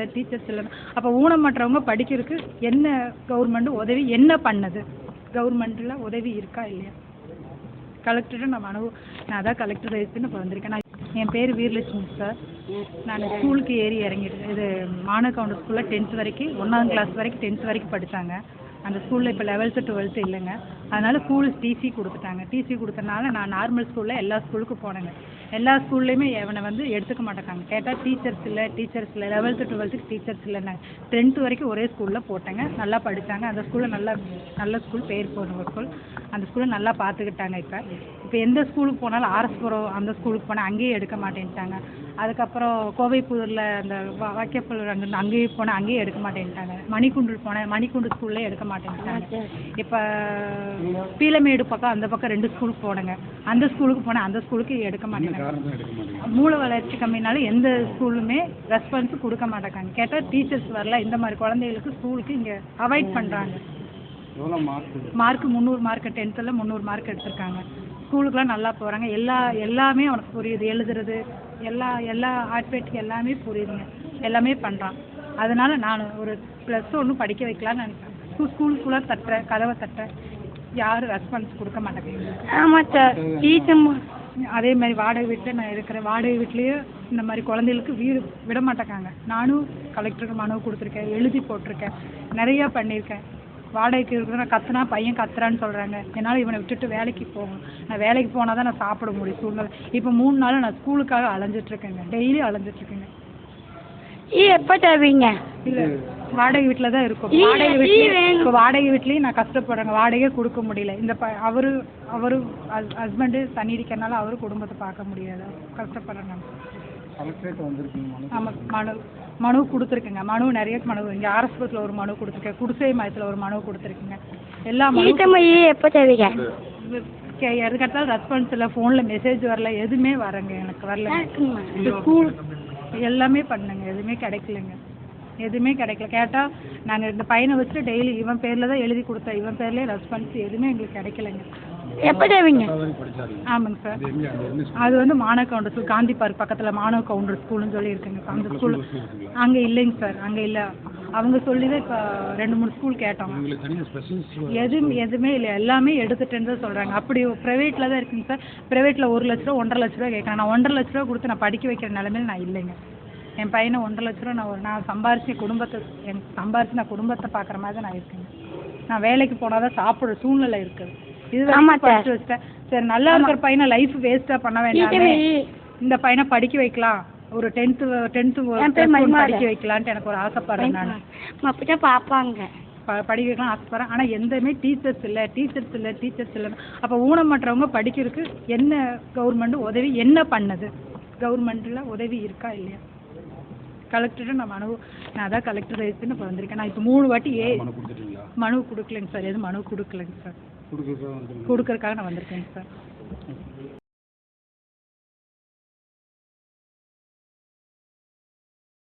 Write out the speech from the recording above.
இல்லை டீச்சர்ஸ் இல்லை அப்போ ஊனமற்றவங்க படிக்கிறதுக்கு என்ன கவர்மெண்ட் உதவி என்ன பண்ணுது? கவர்மெண்ட்டில் உதவி இருக்கா இல்லையா? கலெக்டர்கிட்ட நான் மனு நான் அதான் கலெக்டர் வயசுன்னு இப்போ வந்திருக்கேன். நான் என் பேர் வீரலட்சுமி சார் நான் ஸ்கூலுக்கு ஏறி இறங்கிட்டு இது மாணவ கவுண்டர் ஸ்கூலில் டென்த் வரைக்கும் ஒன்றாம் கிளாஸ் வரைக்கும் டென்த் வரைக்கும் படித்தாங்க அந்த ஸ்கூலில் இப்போ லெவல்த்து டுவெல்த்து இல்லைங்க. அதனால் ஸ்கூலுக்கு டிசி கொடுத்துட்டாங்க. டிசி கொடுத்தனால நான் நார்மல் ஸ்கூலில் எல்லா ஸ்கூலுக்கும் போனேங்க. எல்லா ஸ்கூல்லையுமே அவனை வந்து எடுத்துக்க மாட்டேங்காங்க. கேட்டால் டீச்சர்ஸ் இல்லை டீச்சர்ஸ் இல்லை லெவல்த்து டுவெல்த்துக்கு டீச்சர்ஸ் இல்லைன்னாங்க டென்த்து வரைக்கும் ஒரே ஸ்கூலில் போட்டேங்க. நல்லா படித்தாங்க அந்த ஸ்கூலில் நல்லா நல்ல ஸ்கூல் பேர் போன ஸ்கூல் அந்த ஸ்கூலை நல்லா பார்த்துக்கிட்டாங்க இப்போ. இப்போ எந்த ஸ்கூலுக்கு போனாலும் ஆர்எஸ் ஆர்எஸ்புரம் அந்த ஸ்கூலுக்கு போனால் அங்கேயும் எடுக்க மாட்டேன்ட்டாங்க. அதுக்கப்புறம் கோவைப்புதூரில் அந்த வா- வாக்கியப்பள்ளி அங்கே அங்கேயும் போனால் அங்கேயும் எடுக்க மாட்டேன்ட்டாங்க. மணிக்குண்டு போனேன் மணிக்குண்டு ஸ்கூல்லே எடுக்க மாட்டேன்ட்டாங்க. இப்போ பீலமேடு பக்கம் அந்த பக்கம் ரெண்டு ஸ்கூலுக்கு போனேங்க. அந்த ஸ்கூலுக்கு போனேன் அந்த ஸ்கூலுக்கு எடுக்க மாட்டேங்க. மூளை வளர்ச்சி கம்மினால எந்த ஸ்கூலுமே ரெஸ்பான்ஸ் கொடுக்க மாட்டேங்காங்க. கேட்டால் டீச்சர்ஸ் வரல இந்த மாதிரி குழந்தைகளுக்கு ஸ்கூலுக்கு இங்கே அவாய்ட் பண்ணுறாங்க மார்க் முந்நூறு மார்க் டென்த்தில் முந்நூறு மார்க் எடுத்திருக்காங்க. ஸ்கூலுக்குலாம் நல்லா போகிறாங்க எல்லா எல்லாமே அவனுக்கு புரியுது. எழுதுறது எல்லா எல்லா ஆட்பேட்டுக்கு எல்லாமே புரியுதுங்க. எல்லாமே பண்ணுறான் அதனால நான் ஒரு ப்ளஸ் ஒன்று படிக்க வைக்கலாம்னு நினைக்கிறேன். ஸ்கூல் ஸ்கூலுக்குள்ளே தட்டுறேன் கதவை தட்டுறேன் யாரும் ரெஸ்பான்ஸ் கொடுக்க மாட்டேங்கிறாங்க ஆமாம் சார் டீச்சர் அதே மாதிரி வாடகை வீட்டில் நான் இருக்கிறேன். வாடகை வீட்லேயே இந்த மாதிரி குழந்தைகளுக்கு வீடு விட மாட்டேங்காங்க. நானும் கலெக்டருக்கு மனு கொடுத்துருக்கேன். எழுதி போட்டிருக்கேன். நிறையா பண்ணியிருக்கேன். வாடகைக்கு இருக்கிற கத்துனா பையன் கத்துறான்னு சொல்கிறாங்க என்னால் இவனை விட்டுட்டு வேலைக்கு போகணும். நான் வேலைக்கு போனால் தான் நான் சாப்பிட முடியும் சூழ்நிலை. இப்போ மூணு நாள் நான் ஸ்கூலுக்காக அலைஞ்சிட்ருக்கேங்க டெய்லி அலைஞ்சிட்ருக்கேங்க ஈ எப்போ தருவீங்க? இல்லை வாடகை வீட்டில் தான் இருக்கும். வாடகை இல்ல, வீட்லேயே வேணும். இப்போ வாடகை வீட்லேயும் நான் கஷ்டப்படுறேங்க. வாடகையே கொடுக்க முடியல. இந்த ப அவரு அவரு ஹஸ்பண்டு தண்ணி அடிக்கிறனால அவரு குடும்பத்தை பார்க்க முடியாது கஷ்டப்படுறேன் நான். ஆமாம் மனு மனு கொடுத்துருக்குங்க. மனு நிறைய மனு இங்கே ஆர்எஸ்புரத்தில் ஒரு மனு கொடுத்துருக்கேன். குடிசை மையத்தில் ஒரு மனு கொடுத்துருக்குங்க. எல்லா மனு எப்போ தருவீங்க எதுக்கெடுத்தாலும் ரெஸ்பான்ஸ் இல்லை ஃபோனில் மெசேஜ் வரல எதுவுமே வரங்க எனக்கு வரல. ஸ்கூல் எல்லாமே பண்ணுங்க எதுவுமே கிடைக்கலங்க. எதுவுமே கிடைக்கல. கேட்டால் நாங்கள் இந்த பையனை வச்சுட்டு டெய்லி இவன் பேரில் தான் எழுதி கொடுத்தேன். இவன் பேர்லேயே ரெஸ்பான்ஸ் எதுவுமே எங்களுக்கு கிடைக்கலங்க. எப்போ தருவீங்க படிச்சாரு ஆமாங்க சார். அது வந்து மாணவ கவுண்டர் ஸ்கூல் காந்தி பார்க் பக்கத்தில் மாணவ கவுண்டர் ஸ்கூல்னு சொல்லி இருக்குங்க அந்த ஸ்கூல். அங்கே இல்லைங்க சார் அங்கே இல்லை. அவங்க சொல்லி தான் இப்போ ரெண்டு மூணு ஸ்கூல் கேட்டோம். எதுவும் எதுவுமே இல்லை. எல்லாமே எடுத்துட்டேன்னு தான் சொல்கிறாங்க அப்படி ப்ரைவேட்டில் தான் இருக்குங்க சார். ப்ரைவேட்டில் ஒரு லட்ச ரூபா ஒன்றரை லட்ச ரூபா கேட்குறேன் நான் ஒன்றரை லட்ச ரூபா கொடுத்து நான் படிக்க வைக்கிற நிலமையில நான் இல்லைங்க. என் பையனை ஒன்றரை லட்ச ரூபா நான் ஒரு நான் சம்பாரிச்சு குடும்பத்தை என் சம்பாரிச்சு நான் குடும்பத்தை பார்க்குற மாதிரி தான் நான் இருக்கேங்க. நான் வேலைக்கு போனால் தான் சாப்பிட்ற சூழ்நிலை இருக்குது இது சார். படிச்சு வச்சிட்டேன். சரி நல்லா இருக்கிற பையனை லைஃப் வேஸ்ட்டாக பண்ண வேண்டாமே. இந்த பையனை படிக்க வைக்கலாம். ஒரு டென்த்து டென்த்து. படிக்க வைக்கலான்ட்டு எனக்கு ஒரு ஆசைப்படுறேன் நான். அப்போ தான் பார்ப்பாங்க. படிக்க வைக்கலாம் ஆசைப்படுறேன். ஆனால் எந்தமே டீச்சர்ஸ் இல்லை டீச்சர்ஸ் இல்லை டீச்சர்ஸ் இல்லை அப்போ ஊனமற்றவங்க படிக்கிறதுக்கு என்ன கவர்மெண்ட் உதவி என்ன பண்ணுது? கவர்மெண்ட்டில் உதவி இருக்கா இல்லையா? கலெக்டர்கிட்ட நான் மனு நான் அதான் கலெக்டர் வயசுன்னு இப்போ வந்திருக்கேன். நான் இப்போ மூணு வாட்டி ஏ மனு கொடுக்கலைங்க சார். எதுவும் மனு கொடுக்கலைங்க சார். கொடுக்கறதுக்காக நான் வந்திருக்கேங்க சார்.